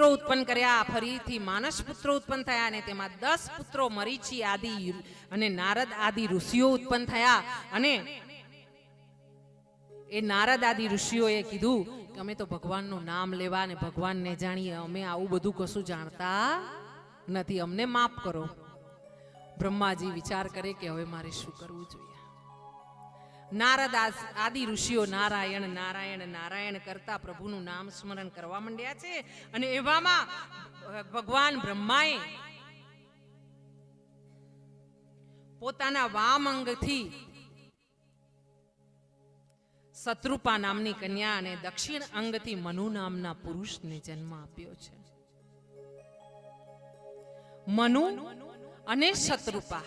પુત્રો ઉત્પન્ન કર્યા ફરીથી માનસ પુત્રો ઉત્પન્ન થયા અને તેમાં દસ પુત્રો મરીચી આદિ અને નારદ આદિ ઋષિઓ ઉત્પન્ન થયા. અને એ નારદ આદિ ઋષિઓએ કીધું કે અમે તો ભગવાનનું નામ લેવા અને ભગવાનને જાણીએ. અમે આવું બધું કશું જાણતા નથી. અમને માફ કરો. બ્રહ્માજી વિચાર કરે કે હવે મારે શું કરવું જોઈએ? નારદ આદિ ઋષિઓ નારાયણ નારાયણ નારાયણ કરતા પ્રભુનું નામ સ્મરણ કરવા માંડ્યા છે અને એવામાં ભગવાન બ્રહ્માએ પોતાના વામ અંગથી શત્રુપા નામની કન્યા અને દક્ષિણ અંગથી મનુ નામના પુરુષને જન્મ આપ્યો છે. મનુ અને શત્રુપા.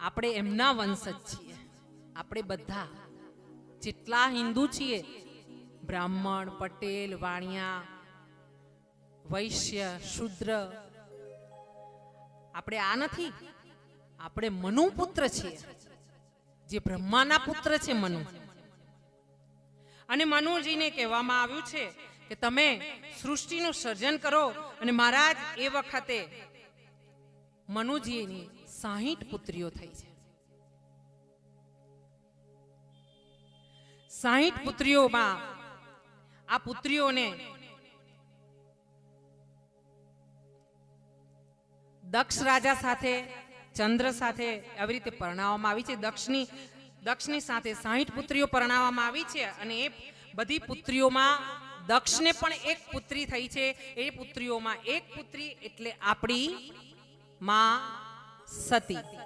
આપણે એમના વંશજ છીએ. આપણે બધા જેટલા હિન્દુ છીએ, બ્રાહ્મણ, પટેલ, વાણિયા, વૈશ્ય, શુદ્ર, આપણે આ નથી, આપણે મનુ પુત્ર છીએ, જે બ્રહ્માના પુત્ર છે મનુ. અને મનુજીને કહેવામાં આવ્યું છે કે તમે સૃષ્ટિનું સર્જન કરો અને મહારાજ એ વખતે મનુજીની સાહીઠ પુત્રીઓ થઈ છે. સાહીઠ પુત્રીઓમાં આ પુત્રીઓને દક્ષ રાજા સાથે, ચંદ્ર સાથે આવી રીતે પરણાવવામાં આવી છે. દક્ષની દક્ષની સાથે સાહીઠ પુત્રીઓ પરણાવવામાં આવી છે અને એ બધી પુત્રીઓમાં દક્ષને પણ એક પુત્રી થઈ છે. એ પુત્રીઓમાં એક પુત્રી એટલે આપણી માં સતી.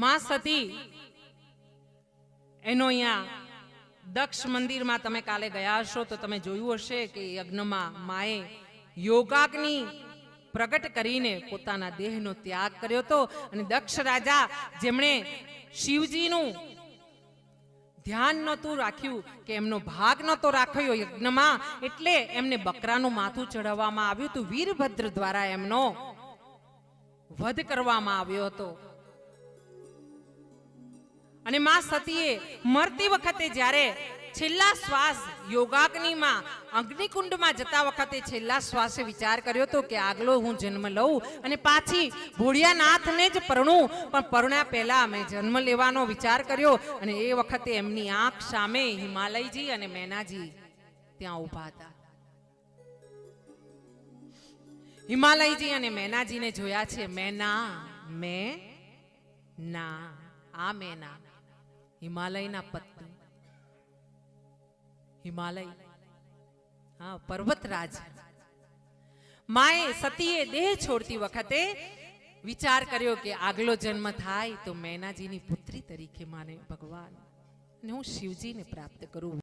માં સતી, એનો અહીંયા દક્ષ મંદિરમાં તમે કાલે ગયા હશો તો તમે જોયું હશે કે યજ્ઞમાં માએ યોગાગ્નિ પ્રગટ કરીને પોતાના દેહનો ત્યાગ કર્યો હતો. અને દક્ષ રાજા જેમણે શિવજીનું ધ્યાન નહોતું રાખ્યું કે એમનો ભાગ નહોતો રાખ્યો યજ્ઞમાં, એટલે એમને બકરાનું માથું ચઢાવવામાં આવ્યું હતું. વીરભદ્ર દ્વારા એમનો વધ કરવામાં આવ્યો હતો. અને માં સતીએ મરતી વખતે જ્યારે છેલ્લા શ્વાસ યોગાગ્નિમાં અગ્નિકુંડમાં જતા વખતે છેલ્લા શ્વાસે વિચાર કર્યો હતો કે આગલો હું જન્મ લઉં અને પાછી ભોળિયાનાથને જ પરણું, પણ પરણ્યા પહેલા મેં જન્મ લેવાનો વિચાર કર્યો અને એ વખતે એમની આંખ સામે હિમાલયજી અને મેનાજી ત્યાં ઊભા હતા. હિમાલયજી અને મેનાજીને જોયા છે, મેના, મેં, ના, આ મેના. હિમાલયના પત્ની. હિમાલય. હા, પર્વતરાજ. માએ સતીએ દેહ છોડતી વખતે વિચાર કર્યો કે આગલો જન્મ થાય તો મેનાજીની પુત્રી તરીકે માને ભગવાન. હું શિવજીને પ્રાપ્ત કરું.